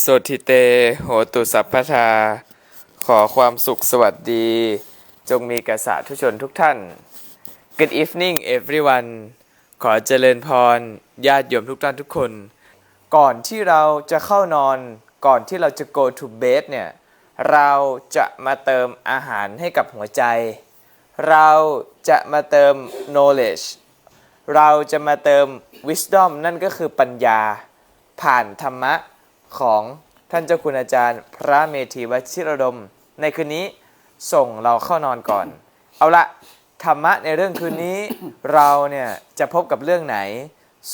สุทิเต โหตุสัพพทา ขอความสุขสวัสดี จงมีกษัตริย์ทุกชนทุกท่าน Good evening everyone ขอเจริญพร ญาติโยมทุกท่านทุกคน ก่อนที่เราจะเข้านอน ก่อนที่เราจะ go to bed เนี่ย เราจะมาเติมอาหารให้กับหัวใจ เราจะมาเติม knowledge เราจะมาเติม wisdom นั่นก็คือปัญญา ผ่านธรรมะ ของท่านเจ้าคุณอาจารย์ พระเมธีวชิรดม ในคืนนี้ส่งเราเข้านอนก่อน เอาละธรรมะในเรื่องคืนนี้เราเนี่ยจะพบกับเรื่องไหน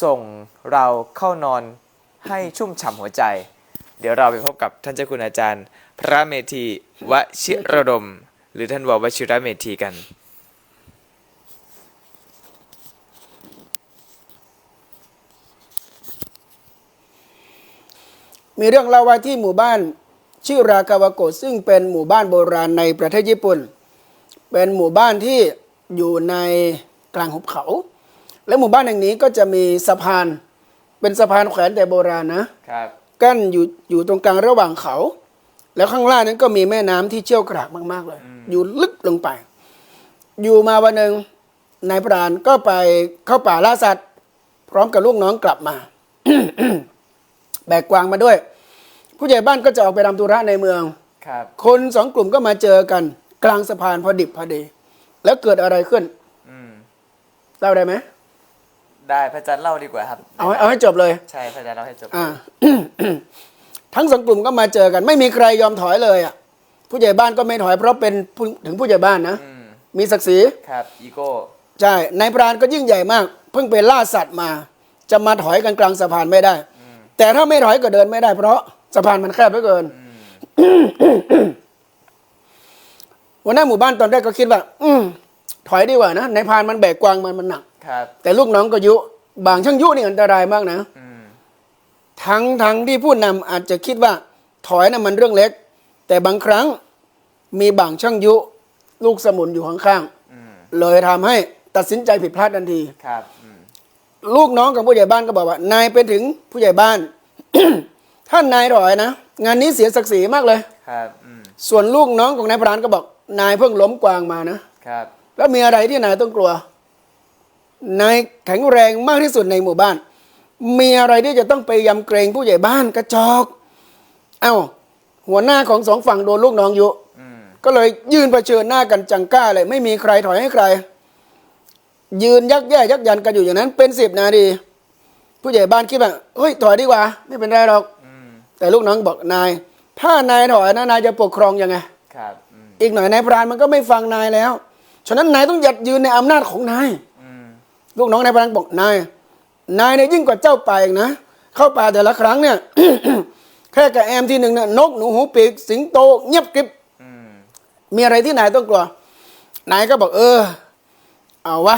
ส่งเราเข้านอนให้ชุ่มฉ่ำหัวใจ เดี๋ยวเราไปพบกับท่านเจ้าคุณอาจารย์ พระเมธีวชิรดม หรือท่านววชิระเมธีกัน มีเรื่องเล่าว่าที่หมู่บ้านชื่อรากาวาโกะซึ่งเป็นหมู่บ้านโบราณในประเทศญี่ปุ่น เป็นหมู่บ้านที่อยู่ในกลางหุบเขา และหมู่บ้านแห่งนี้ก็จะมีสะพาน เป็นสะพานแขวนแต่โบราณนะครับกั้นอยู่อยู่ตรงกลางระหว่างเขา แล้วข้างล่างนั้นก็มีแม่น้ำที่เชี่ยวกรากมาก ๆ เลย อยู่ลึกลงไป อยู่มาวันหนึ่งนายพรานก็ไปเข้าป่าล่าสัตว์ พร้อมกับลูกน้องกลับมา แบกกวางมาด้วย ผู้ใหญ่บ้านก็จะออกไปทำธุระในเมือง ครับ คนสองกลุ่มก็มาเจอกัน กลางสะพานพอดิบพอดี แล้วเกิดอะไรขึ้นอืม เล่าได้ไหมได้พระอาจารย์เล่าดีกว่าครับเอาให้เอาให้จบเลย ใช่พระอาจารย์เล่าให้จบ อ่า ทั้งสองกลุ่มก็มาเจอกัน ไม่มีใครยอมถอยเลยอะผู้ใหญ่บ้านก็ไม่ถอยเพราะเป็นผู้ถึงผู้ใหญ่บ้านนะอืม มีศักดิ์ศรี ครับ อีโก้ ใช่นายพรานก็ยิ่งใหญ่มาก เพิ่งไปล่าสัตว์มา จะมาถอยกันกลางสะพานไม่ได้ แต่ถ้าไม่ถอยก็เดินไม่ได้เพราะสะพานมันแคบเหลือเกินหัวหน้าหมู่บ้านตอนแรกก็คิดว่า อืมถอยดีกว่านะนายพรานมันแบกกวางมันมันหนักครับ แต่ลูกน้องก็ยุ บางช่างยุนี่อันตรายมากนะอืมทั้งทั้งที่ผู้นำอาจจะคิดว่า ถอยน่ะมันเรื่องเล็ก แต่บางครั้งมีบางช่างยุ ลูกสมุนอยู่ข้างอืมๆเลยทำให้ตัดสินใจผิดพลาดทันทีครับอืม ลูกน้องของผู้ใหญ่บ้านก็บอกว่า นายเป็นถึงผู้ใหญ่บ้าน ท่านนายถอยนะงานนี้เสียศักดิ์ศรีมากเลย ครับอืมส่วนลูกน้องของนายพรานก็บอก นายเพิ่งล้มกวางมานะครับ แล้วมีอะไรที่นายต้องกลัว นายแข็งแรงมากที่สุดในหมู่บ้าน มีอะไรที่จะต้องไปยำเกรงผู้ใหญ่บ้านกระจอก เอ้า หัวหน้าของสองฝั่งโดนลูกน้องยุอืมก็เลยยืนเผชิญหน้ากันจังก้าเลย ไม่มีใครถอยให้ใคร ยืนยักแย่ยักยันกันอยู่อย่างนั้น เป็นสิบนาทีผู้ใหญ่บ้านคิดว่าเฮ้ยถอยดีกว่า ไม่เป็นไรหรอกอืมแต่ลูกน้องบอกนาย ถ้านายถอยนะนายจะปกครองยังไงครับอืมอีกหน่อยนายพรานมันก็ไม่ฟังนายแล้ว ฉะนั้นนายต้องหยัดยืนในอำนาจของนายอืมลูกน้องนายพรานบอกนาย นายเนี่ยยิ่งกว่าเจ้าป่าอีกนะ เข้าป่าแต่ละครั้งเนี่ยแค่กับแอมที่หนึ่งเนี่ยนกหนูหูปีกสิงโต เงียบกริบอืมมีอะไรที่นายต้องกลัว นายก็บอกเออ เอาวะ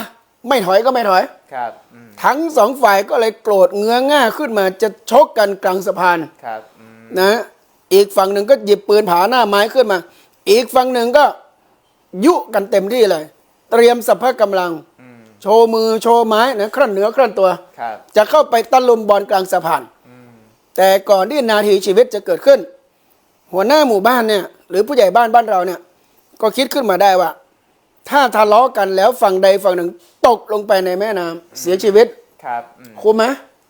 ไม่ถอยก็ไม่ถอย ครับอืมทั้งสองฝ่ายก็เลยโกรธเงื้อง่าขึ้นมาจะชกกันกลางสะพาน ครับอืมนะ อีกฝั่งหนึ่งก็หยิบปืนผาหน้าไม้ขึ้นมา อีกฝั่งหนึ่งก็ยุกันเต็มที่เลย เตรียมสัพพะกำลัง อืมโชว์มือโชว์ไม้นะครั่นเหนือครั่นตัว ครับจะเข้าไปตะลุมบอลกลางสะพาน อืมแต่ก่อนที่นาทีชีวิตจะเกิดขึ้น หัวหน้าหมู่บ้านเนี่ย หรือผู้ใหญ่บ้านบ้านเราเนี่ย ก็คิดขึ้นมาได้ว่า ถ้าทะเลาะกันแล้วฝั่งใดฝั่งหนึ่ง ตกลงไปในแม่น้ำเสียชีวิตครับอืมคุ้มไหม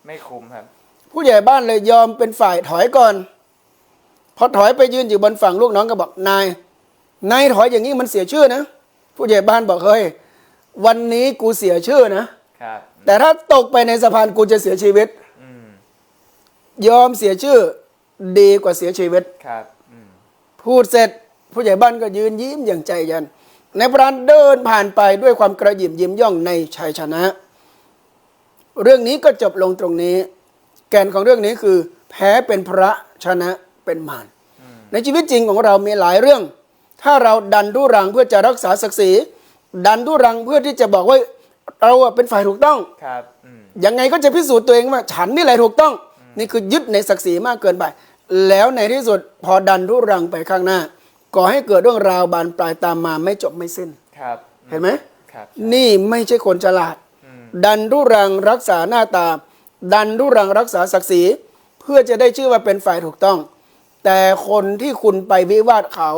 ไม่คุ้มครับ ผู้ใหญ่บ้านเลยยอมเป็นฝ่ายถอยก่อน พอถอยไปยืนอยู่บนฝั่งลูกน้องก็บอกนายนายถอยอย่างนี้มันเสียชื่อนะ ผู้ใหญ่บ้านบอกเฮ้ยวันนี้กูเสียชื่อนะ ครับแต่ถ้าตกไปในสะพานกูจะเสียชีวิต อืมยอมเสียชื่อดีกว่าเสียชีวิต ครับอืมพูดเสร็จ ผู้ใหญ่บ้านก็ยืนยิ้มอย่างใจเย็น ในายพรานเดินผ่านไปด้วยความกระหยิมยิ้มย่องในชัยชนะ เรื่องนี้ก็จบลงตรงนี้ แกนของเรื่องนี้คือ แพ้เป็นพระชนะเป็นมารในชีวิตจริงของเรามีหลายเรื่อง ถ้าเราดันดุรังเพื่อจะรักษาศักดิ์ศรีดันดุรังเพื่อที่จะบอกว่าเราอะเป็นฝ่ายถูกต้องครับอืมยังไงก็จะพิสูจน์ตัวเองว่าฉันนี่แหละถูกต้อง นี่คือยึดในศักดิ์ศรีมากเกินไป แล้วในที่สุดพอดันทุรังไปข้างหน้า ก่อให้เกิดเรื่องราวบานปลายตามมาไม่จบไม่สิ้น ครับเห็นไหมครับ นี่ไม่ใช่คนฉลาด ดันทุรังรักษาหน้าตา ดันทุรังรักษาศักดิ์ศรีเพื่อพื่อจะได้ชื่อว่าเป็นฝ่ายถูกต้อง แต่คนที่คุณไปวิวาทเขา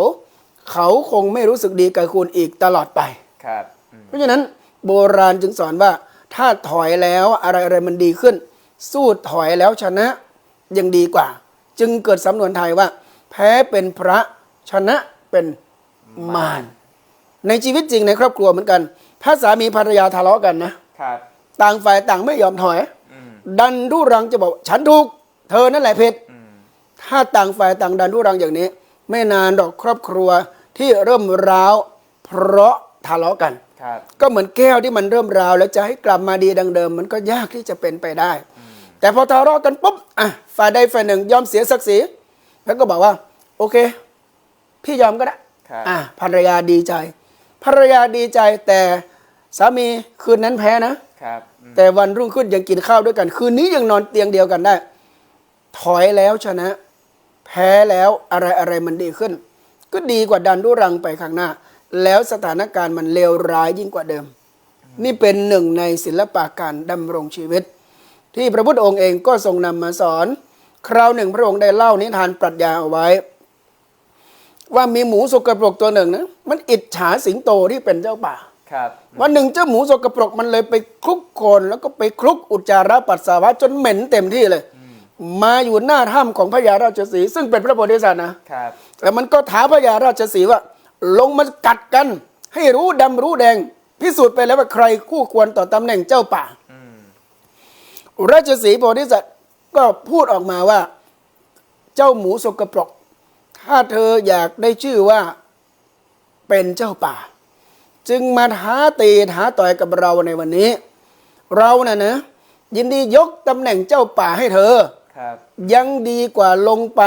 เขาคงไม่รู้สึกดีกับคุณอีกตลอดไป ครับอืมเพราะฉะนั้นโบราณจึงสอนว่าถ้าถอยแล้วอะไรอะไรมันดีขึ้น สู้ถอยแล้วชนะยังดีกว่า จึงเกิดสำนวนไทยว่า แพ้เป็นพระ ชนะเป็นมาร ในชีวิตจริงในครอบครัวเหมือนกัน ถ้าสามีภรรยาทะเลาะกันนะ ครับ ต่างฝ่ายต่างไม่ยอมถอยอืมดันทุรังจะบอก ฉันถูก เธอนั่นแหละผิดอืมถ้าต่างฝ่ายต่างดันทุรังอย่างนี้ ไม่นานดอกครอบครัวที่เริ่มร้าว เพราะทะเลาะกันครับก็เหมือนแก้วที่มันเริ่มร้าว แล้วจะให้กลับมาดีดังเดิม มันก็ยากที่จะเป็นไปได้ แต่พอทะเลาะกันปุ๊บ อะ ฝ่ายใดฝ่ายหนึ่งยอมเสียศักดิ์ศรี แล้วก็บอกว่า โอเค พี่ยอมก็ได้ครับอะภรรยาดีใจ ภรรยาดีใจแต่สามีคืนนั้นแพ้นะครับอืมแต่วันรุ่งขึ้นยังกินข้าวด้วยกัน คืนนี้ยังนอนเตียงเดียวกันได้ ถอยแล้วชนะ แพ้แล้วอะไรอะไรมันดีขึ้น ก็ดีกว่าดันดุรังไปข้างหน้า แล้วสถานการณ์มันเลวร้ายยิ่งกว่าเดิม นี่เป็นหนึ่งในศิลปะการดำรงชีวิต ที่พระพุทธองค์เองก็ทรงนำมาสอน คราวหนึ่งพระองค์ได้เล่านิทานปรัชญาเอาไว้ ว่ามีหมูสกปรกตัวหนึ่งนะมันอิจฉาสิงโตที่เป็นเจ้าป่าครับวันหนึ่งเจ้าหมูสกปรกมันเลยไปคลุกโคลนแล้วก็ไปคลุกอุจจาระปัสสาวะจนเหม็นเต็มที่เลย มาอยู่หน้าถ้ำของพระยาราชสีห์ซึ่งเป็นพระโพธิสัตว์นะครับแล้วมันก็ท้าพระยาราชสีห์ว่า ลงมากัดกัน ให้รู้ดำรู้แดง พิสูจน์ไปแล้วว่าใครคู่ควรต่อตำแหน่งเจ้าป่าอืมราชสีห์โพธิสัตว์ก็พูดออกมาว่า เจ้าหมูสกปรก ถ้าเธออยากได้ชื่อว่าเป็นเจ้าป่า จึงมาท้าตีท้าต่อยกับเราในวันนี้ เราน่ะนะยินดียกตำแหน่งเจ้าป่าให้เธอครับยังดีกว่าลงไป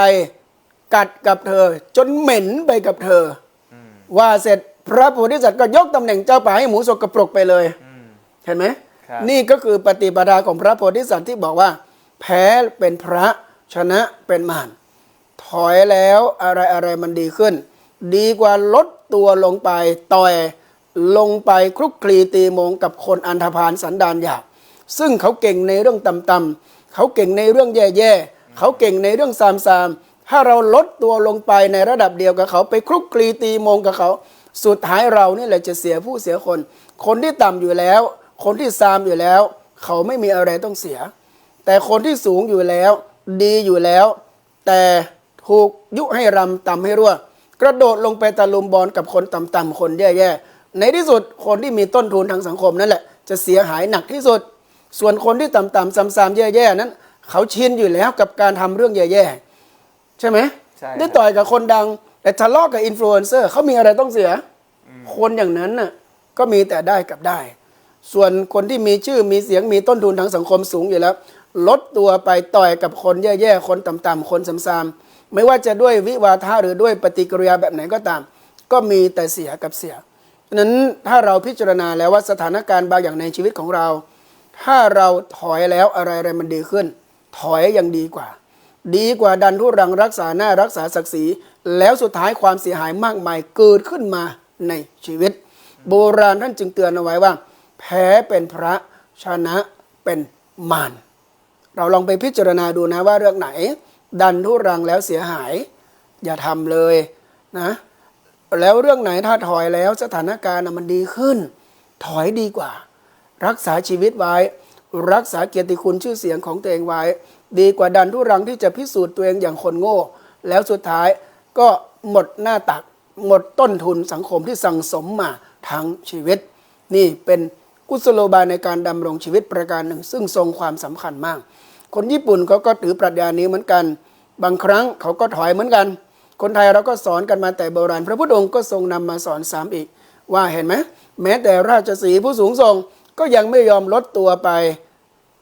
กัดกับเธอ จนเหม็นไปกับเธออว่าเสร็จพระโพธิสัตว์ก็ยกตำแหน่งเจ้าป่าให้หมูสกปรกไปเลยอืมเห็นไหมครับนี่ก็คือปฏิปทาของพระโพธิสัตว์ที่บอกว่า แพ้เป็นพระชนะเป็นมาร ถอยแล้วอะไรอะไรมันดีขึ้น ดีกว่าลดตัวลงไปต่อยลงไปคลุกคลีตีมงกับคนอันธพาลสันดานหยาบซึ่งเขาเก่งในเรื่องต่ำๆเขาเก่งในเรื่องแย่ๆเขาเก่งในเรื่องซามๆถ้าเราลดตัวลงไปในระดับเดียวกับเขาไปคลุกคลีตีมงกับเขาสุดท้ายเรานี่แหละจะเสียผู้เสียคน คนที่ต่ำอยู่แล้ว คนที่ซามอยู่แล้ว เขาไม่มีอะไรต้องเสีย แต่คนที่สูงอยู่แล้ว ดีอยู่แล้ว แต่ ถูกยุให้รำต่ำให้รั่ว กระโดดลงไปตะลุมบอลกับคนต่ำๆคนแย่ๆในที่สุดคนที่มีต้นทุนทางสังคมนั่นแหละจะเสียหายหนักที่สุด ส่วนคนที่ต่ำๆซ้ำๆแย่ๆนั้น เขาชินอยู่แล้วกับการทำเรื่องแย่ๆใช่ไหมใช่ครับได้ต่อยกับคนดัง แต่ทะเลาะกับอินฟลูเอนเซอร์เขามีอะไรต้องเสีย คนอย่างนั้นน่ะก็มีแต่ได้กับได้ ส่วนคนที่มีชื่อมีเสียงมีต้นทุนทางสังคมสูงอยู่แล้ว ลดตัวไปต่อยกับคนแย่ๆ คนต่ำๆ คนซ้ำๆ ไม่ว่าจะด้วยวิวาทะหรือด้วยปฏิกิริยาแบบไหนก็ตาม ก็มีแต่เสียกับเสียฉะนั้นถ้าเราพิจารณาแล้วว่าสถานการณ์บางอย่างในชีวิตของเรา ถ้าเราถอยแล้วอะไรอะไรมันดีขึ้น ถอยยังดีกว่า ดีกว่าดันทุรังรักษาหน้ารักษาศักดิ์ศรีแล้วสุดท้ายความเสียหายมากมายเกิดขึ้นมาในชีวิต โบราณท่านจึงเตือนเอาไว้ว่า แพ้เป็นพระชนะเป็นมารเราลองไปพิจารณาดูนะว่าเรื่องไหน ดันทุรังแล้วเสียหาย อย่าทำเลยนะแล้วเรื่องไหนถ้าถอยแล้วสถานการณ์มันดีขึ้น ถอยดีกว่า รักษาชีวิตไว้ รักษาเกียรติคุณชื่อเสียงของตัวเองไว้ ดีกว่าดันทุรังที่จะพิสูจน์ตัวเองอย่างคนโง่ แล้วสุดท้ายก็หมดหน้าตัก หมดต้นทุนสังคมที่สั่งสมมาทั้งชีวิต นี่เป็นกุศโลบายในการดำรงชีวิตประการหนึ่ง ซึ่งทรงความสำคัญมาก คนญี่ปุ่นเขาก็ถือปรัชญานี้เหมือนกัน บางครั้งเขาก็ถอยเหมือนกัน คนไทยเราก็สอนกันมาแต่โบราณ พระพุทธองค์ก็ทรงนำมาสอนซ้ำอีก ว่าเห็นไหมแม้แต่ราชสีห์ผู้สูงส่งก็ยังไม่ยอมลดตัวไป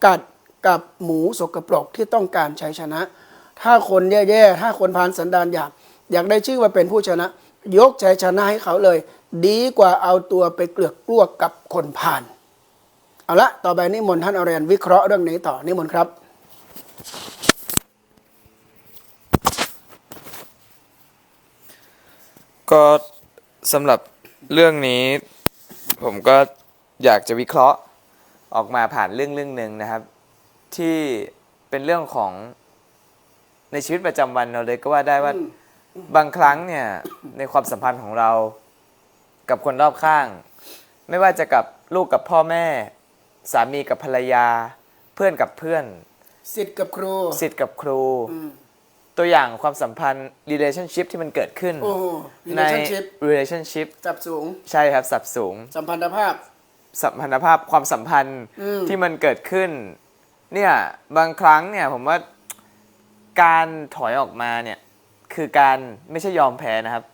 กัดกับหมูสกปรกที่ต้องการชัยชนะ ถ้าคนแย่ๆ ถ้าคนพานสันดานหยาบอยากได้ชื่อว่าเป็นผู้ชนะ ยกชัยชนะให้เขาเลย ดีกว่าเอาตัวไปเกลือกกลัวกับคนพาน เอาละ ต่อไปนิมนต์ท่านอรยันวิเคราะห์เรื่องนี้ต่อนิมนต์ครับ ก็สำหรับเรื่องนี้ ผมก็อยากจะวิเคราะห์ออกมาผ่านเรื่องเรื่องหนึ่งนะครับ ที่เป็นเรื่องของในชีวิตประจำวันเราเลยก็ว่าได้ว่าอืมบางครั้งเนี่ยในความสัมพันธ์ของเรากับคนรอบข้าง ไม่ว่าจะกับลูกกับพ่อแม่ สามีกับภรรยา เพื่อนกับเพื่อนสิทธิ์กับครูสิทธิ์กับครูอืม ตัวอย่างความสัมพันธ์ relationship ที่มันเกิดขึ้น โอ้โห ใน relationship relationship จับสูง ใช่ครับสับสูง สัมพันธภาพ สัมพันธภาพความสัมพันธ์อืม ที่มันเกิดขึ้น เนี่ยบางครั้งเนี่ยผมว่าการถอยออกมาเนี่ยคือการไม่ใช่ยอมแพ้นะครับ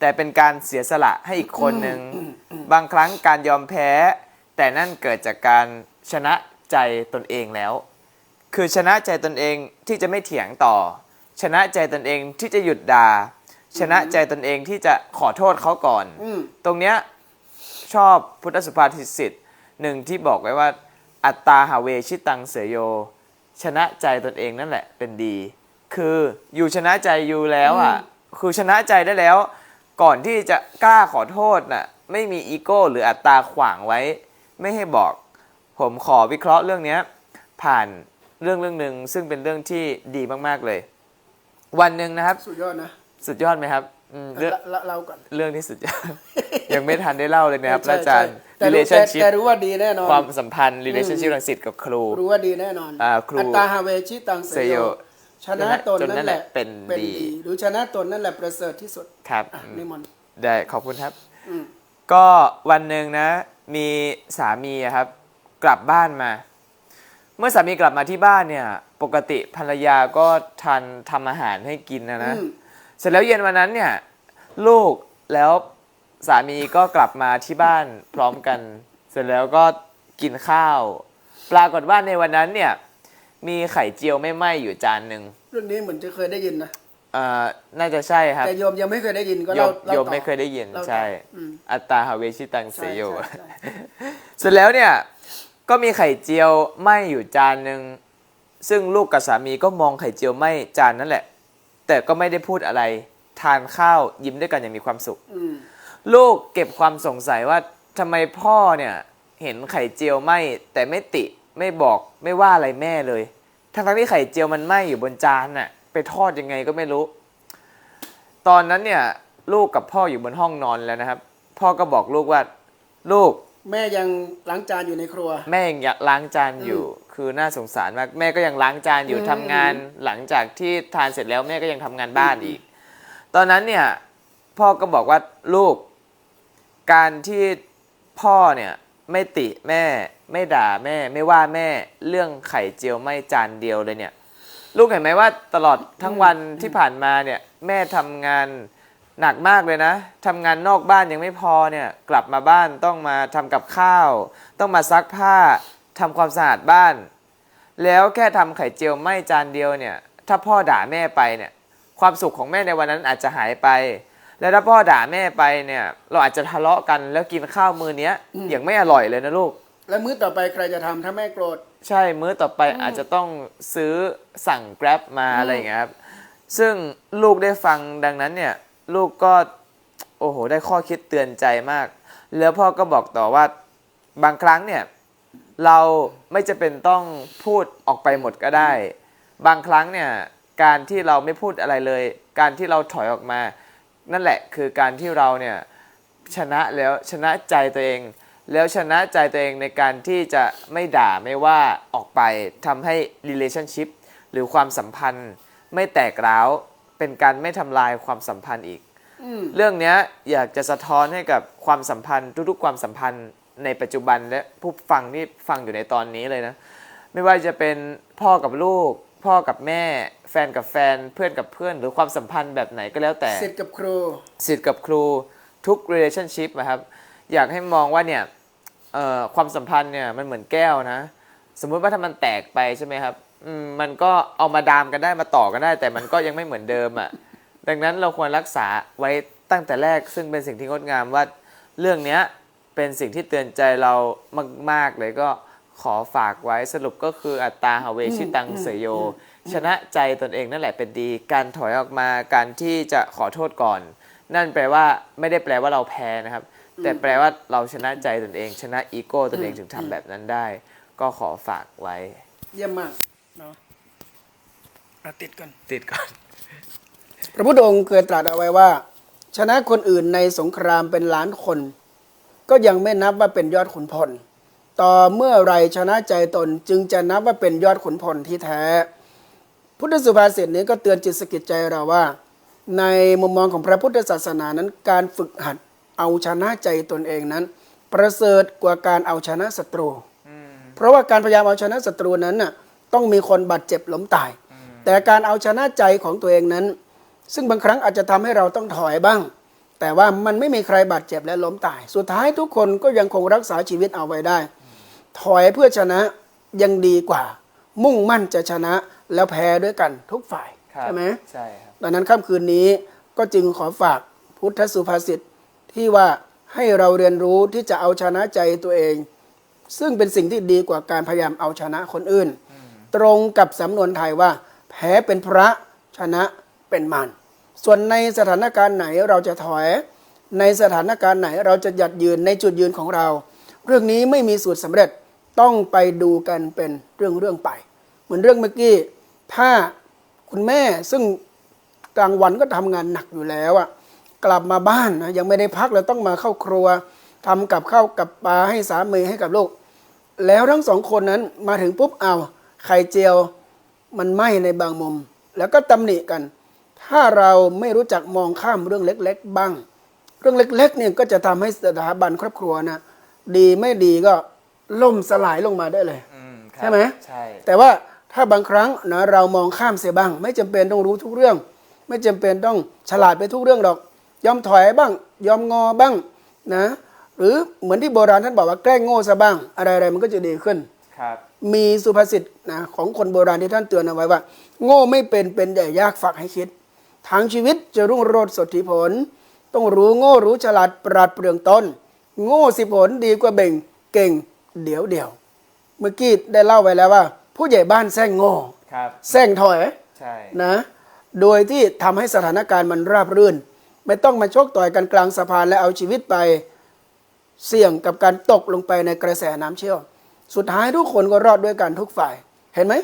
แต่เป็นการเสียสละให้อีกคนหนึ่งบางครั้งการยอมแพ้ แต่นั่นเกิดจากการชนะใจตนเองแล้ว คือชนะใจตนเองที่จะไม่เถียงต่อ ชนะใจตนเองที่จะหยุดด่า ชนะใจตนเองที่จะขอโทษเขาก่อน อืมตรงเนี้ยชอบพุทธสุภาษิตสิทธิ์หนึ่งที่บอกไว้ว่า อัตตาหาเวชิตังเสยโย ชนะใจตนเองนั่นแหละเป็นดี คืออยู่ชนะใจอยู่แล้วอะคือชนะใจได้แล้ว ก่อนที่จะกล้าขอโทษน่ะไม่มีอีโก้ หรืออัตตาขวางไว้ ไม่ให้บอก ผมขอวิเคราะห์เรื่องเนี้ยผ่านเรื่องเรื่องหนึ่งซึ่งเป็นเรื่องที่ดีมากๆเลย วันหนึ่งนะครับ สุดยอดนะสุดยอดไหมครับอืมเรื่องละละเราก่อนเรื่องที่สุดยอด ยังไม่ทันได้เล่าเลยนะครับพใช่ระอาจารย์ใช่แต่รู้แต่ relationship แต่รู้ว่าดีแน่นอน ความสัมพันธ์ relationship รังสิตกับครู รู้ว่าดีแน่นอนอ่าครูอัตตาฮาเวชิตังเสเสยยโยโยชนะตนจนนั่นั่นนแหแหละละเป็นดีหรือชนะตนนั่นแหละประเสริฐที่สุดครับอะอืมนิมนต์ได้ขอบคุณครับอืมก็วันหนึ่งนะ มีสามีอะครับ กลับบ้านมา เมื่อสามีกลับมาที่บ้านเนี่ย ปกติภรรยาก็ทานทำอาหารให้กินนะนะอืมเสร็จแล้วเย็นวันนั้นเนี่ยลูกแล้วสามีก็กลับมาที่บ้านพร้อมกัน เสร็จแล้วก็กินข้าว ปรากฏว่าในวันนั้นเนี่ย มีไข่เจียวไม่ไหม้อยู่จานหนึ่งเรื่องนี้เหมือนจะเคยได้ยินนะเอ่อน่าจะใช่ครับ แต่โยมยังไม่เคยได้ยินก็โยเล่ามเล่าโยมต่อ ไม่เคยได้ยินเล่าต่อใช่ อืมอัตตาหาเวชิตังเสใช่ยโยใช่ใช่ เสร็จแล้วเนี่ย ก็มีไข่เจียวไหม้อยู่จานหนึ่ง ซึ่งลูกกับสามีก็มองไข่เจียวไหม้จานนั่นแหละ แต่ก็ไม่ได้พูดอะไร ทานข้าวยิ้มด้วยกันอย่างมีความสุขอืมลูกเก็บความสงสัยว่าทำไมพ่อเนี่ย เห็นไข่เจียวไหม้แต่ไม่ติไม่บอกไม่ว่าอะไรแม่เลยทั้งๆที่ไข่เจียวมันไหม้อยู่บนจานน่ะ ไปทอดยังไงก็ไม่รู้ ตอนนั้นเนี่ย ลูกกับพ่ออยู่บนห้องนอนแล้วนะครับ พ่อก็บอกลูกว่า ลูก แม่ยังล้างจานอยู่ในครัว แม่ยังล้างจานอยู่ คือน่าสงสารมากแม่ก็ยังล้างจานอยู่อืมทำงาน หลังจากที่ทานเสร็จแล้วแม่ก็ยังทำงานบ้านอีก ตอนนั้นเนี่ยพ่อก็บอกว่าลูก การที่พ่อเนี่ยไม่ติแม่ไม่ด่าแม่ไม่ว่าแม่เรื่องไข่เจียวไม่จานเดียวเลยเนี่ย ลูกเห็นไหมว่าตลอดทั้งวันที่ผ่านมาเนี่ยแม่ทำงาน หนักมากเลยนะทำงานนอกบ้านยังไม่พอเนี่ยกลับมาบ้านต้องมาทำกับข้าว ต้องมาซักผ้าทำความสะอาดบ้าน แล้วแค่ทำไข่เจียวไม่จานเดียวเนี่ย ถ้าพ่อด่าแม่ไปเนี่ย ความสุขของแม่ในวันนั้นอาจจะหายไป แล้วถ้าพ่อด่าแม่ไปเนี่ย เราอาจจะทะเลาะกันแล้วกินข้าวมือเนี้ยอย่างไม่อร่อยเลยนะลูก แล้วมื้อต่อไปใครจะทำถ้าแม่โกรธใช่มื้อต่อไปอาจจะต้องซื้อสั่ง Grab มาอะไรอย่างเงี้ยครับซึ่งลูกได้ฟังดังนั้นเนี่ย ลูกก็โอ้โห ได้ข้อคิดเตือนใจมาก แล้วพ่อก็บอกต่อว่าบางครั้งเนี่ย เราไม่จะเป็นต้องพูดออกไปหมดก็ได้ บางครั้งเนี่ย การที่เราไม่พูดอะไรเลย การที่เราถอยออกมา นั่นแหละคือการที่เราเนี่ยชนะแล้วชนะใจตัวเอง แล้วชนะใจตัวเองในการที่จะไม่ด่าไม่ว่าออกไปทำให้ relationship หรือความสัมพันธ์ไม่แตกร้าว เป็นการไม่ทำลายความสัมพันธ์อีกอืมเรื่องเนี้ยอยากจะสะท้อนให้กับความสัมพันธ์ทุกๆ ความสัมพันธ์ในปัจจุบันและผู้ฟังที่ฟังอยู่ในตอนนี้เลยนะ ไม่ว่าจะเป็นพ่อกับลูก พ่อกับแม่ แฟนกับแฟนเพื่อนกับเพื่อน หรือความสัมพันธ์แบบไหนก็แล้วแต่สิทธิ์กับครูสิทธิ์กับครูทุก relationship นะครับ อยากให้มองว่าเนี่ยเอ่อความสัมพันธ์เนี่ยมันเหมือนแก้วนะ สมมุติว่าถ้ามันแตกไปใช่ไหมครับ อืมมันก็เอามาดามกันได้มาต่อกันได้ แต่มันก็ยังไม่เหมือนเดิมอะ่ะ ดังนั้นเราควรรักษาไว้ตั้งแต่แรกซึ่งเป็นสิ่งที่งดงามว่าเรื่องเนี้ยเป็นสิ่งที่เตือนใจเรามาก ๆ เลยก็ขอฝากไว้สรุปก็คืออัตตาหาเวชิตังเสยโย ชนะใจตนเองนั่นแหละเป็นดี การถอยออกมาการที่จะขอโทษก่อน นั่นแปลว่าไม่ได้แปลว่าเราแพ้นะครับ แต่แปลว่าเราชนะใจตนเอง ชนะอีโก้ตนเองถึงทำแบบนั้นได้ ก็ขอฝากไว้ เยี่ยมมาก เนาะอะติดกันติดก่อน พระพุทธองค์เคยตรัสเอาไว้ว่า ชนะคนอื่นในสงครามเป็นล้านคน ก็ยังไม่นับว่าเป็นยอดขุนพล ต่อเมื่อไรชนะใจตนจึงจะนับว่าเป็นยอดขุนพลที่แท้ พุทธสุภาษิตนี้ก็เตือนจิตสกิจใจเราว่า ในมุมมองของพระพุทธศาสนานั้นการฝึกหัดเอาชนะใจตนเองนั้น ประเสริฐกว่าการเอาชนะศัตรู เพราะว่าการพยายามเอาชนะศัตรูนั้นน่ะ ต้องมีคนบาดเจ็บล้มตาย แต่การเอาชนะใจของตัวเองนั้น ซึ่งบางครั้งอาจจะทำให้เราต้องถอยบ้าง แต่ว่ามันไม่มีใครบาดเจ็บและล้มตาย สุดท้ายทุกคนก็ยังคงรักษาชีวิตเอาไว้ได้ ถอยเพื่อชนะยังดีกว่า มุ่งมั่นจะชนะแล้วแพ้ด้วยกันทุกฝ่ายครับใช่ไหมใช่ครับดังนั้นค่ำคืนนี้ก็จึงขอฝากพุทธสุภาษิตที่ว่าให้เราเรียนรู้ที่จะเอาชนะใจตัวเอง ซึ่งเป็นสิ่งที่ดีกว่าการพยายามเอาชนะคนอื่น ตรงกับสำนวนไทยว่า แพ้เป็นพระชนะเป็นมารส่วนในสถานการณ์ไหนเราจะถอย ในสถานการณ์ไหนเราจะหยัดยืนในจุดยืนของเรา เรื่องนี้ไม่มีสูตรสำเร็จต้องไปดูกันเป็นเรื่องเรื่องๆไป เหมือนเรื่องเมื่อกี้ ถ้าคุณแม่ซึ่งกลางวันก็ทำงานหนักอยู่แล้วอะกลับมาบ้านนะยังไม่ได้พักแล้วต้องมาเข้าครัวทำกับข้าวกับปลาให้สามีให้กับลูก แล้วทั้งสองคนนั้นมาถึงปุ๊บเอา ไข่เจียวมันไหม้ในบางมุม แล้วก็ตำหนิกัน ถ้าเราไม่รู้จักมองข้ามเรื่องเล็ก ๆ บ้าง เรื่องเล็กๆเนี่ยก็จะทำให้สถาบันครอบครัวนะดีไม่ดีก็ล่มสลายลงมาได้เลยอืมครับใช่ไหมใช่แต่ว่าถ้าบางครั้งนะเรามองข้ามเสียบ้าง ไม่จำเป็นต้องรู้ทุกเรื่อง ไม่จำเป็นต้องฉลาดไปทุกเรื่องหรอก ยอมถอยบ้าง ยอมงอบ้างนะ หรือเหมือนที่โบราณท่านบอกว่าแกล้งโง่ซะบ้าง อะไรๆมันก็จะดีขึ้นครับ มีสุภาษิตนะของคนโบราณที่ท่านเตือนเอาไว้ว่า โง่ไม่เป็นเป็นใหญ่ยากฝากให้คิดทางชีวิตจะรุ่งโรจน์สดที่ผล ต้องรู้โง่รู้ฉลาดปราดเปรื่องตนโง่สิผลดีกว่าเบ่งเก่งเดี๋ยวเดี๋ยวเมื่อกี้ได้เล่าไว้แล้วว่า ผู้ใหญ่บ้านแซงโง่ครับแซงถอยใช่นะ โดยที่ทำให้สถานการณ์มันราบรื่น ไม่ต้องมาชกต่อยกันกลางสะพานและเอาชีวิตไป เสี่ยงกับการตกลงไปในกระแสน้ำเชี่ยว สุดท้ายทุกคนก็รอดด้วยกันทุกฝ่าย เห็นไหม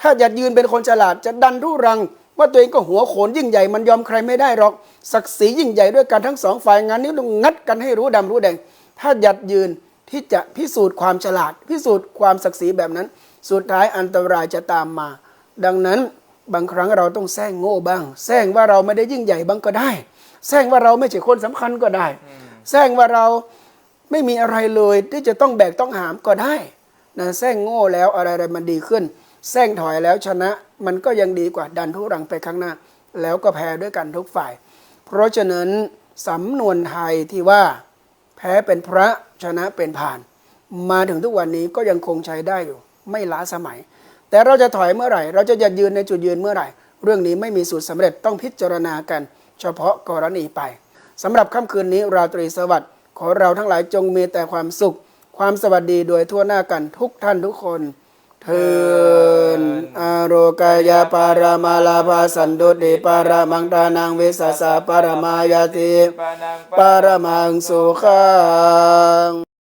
ถ้าอยากยืนเป็นคนฉลาดจะดันทุรัง ว่าตัวเองก็หัวโขนยิ่งใหญ่มันยอมใครไม่ได้หรอก ศักดิ์ศรียิ่งใหญ่ด้วยกันทั้งสองฝ่ายงานนี้ต้องงัดกันให้รู้ดำรู้แดง ถ้าหยัดยืนที่จะพิสูจน์ความฉลาด พิสูจน์ความศักดิ์ศรีแบบนั้น สุดท้ายอันตรายจะตามมา ดังนั้นบางครั้งเราต้องแซงโง่บ้างแซงว่าเราไม่ได้ยิ่งใหญ่บ้างก็ได้แซงว่าเราไม่ใช่คนสำคัญก็ได้แซงว่าเราไม่มีอะไรเลยที่จะต้องแบกต้องหามก็ได้ นะแซงโง่แล้วอะไรอะไรมันดีขึ้นแซงถอยแล้วชนะมันก็ยังดีกว่าดันทุรังไปข้างหน้า แล้วก็แพ้ด้วยกันทุกฝ่าย เพราะฉะนั้นสำนวนไทยที่ว่า แพ้เป็นพระชนะเป็นผ่าน มาถึงทุกวันนี้ก็ยังคงใช้ได้อยู่ ไม่ล้าสมัย แต่เราจะถอยเมื่อไหร่ เราจะยัดยืนในจุดยืนเมื่อไหร่ เรื่องนี้ไม่มีสูตรสำเร็จต้องพิจารณากัน เฉพาะกรณีไปสำหรับค่ำคืนนี้ราตรีสวัสดิ์ขอเราทั้งหลายจงมีแต่ความสุข ความสวัสดีโดยทั่วหน้ากันทุกท่านทุกคนเทินอโรกายาปารามาลาภาสันตุติปารามังตานังวิสัสสะปารมายาติปานังปารมังสุขัง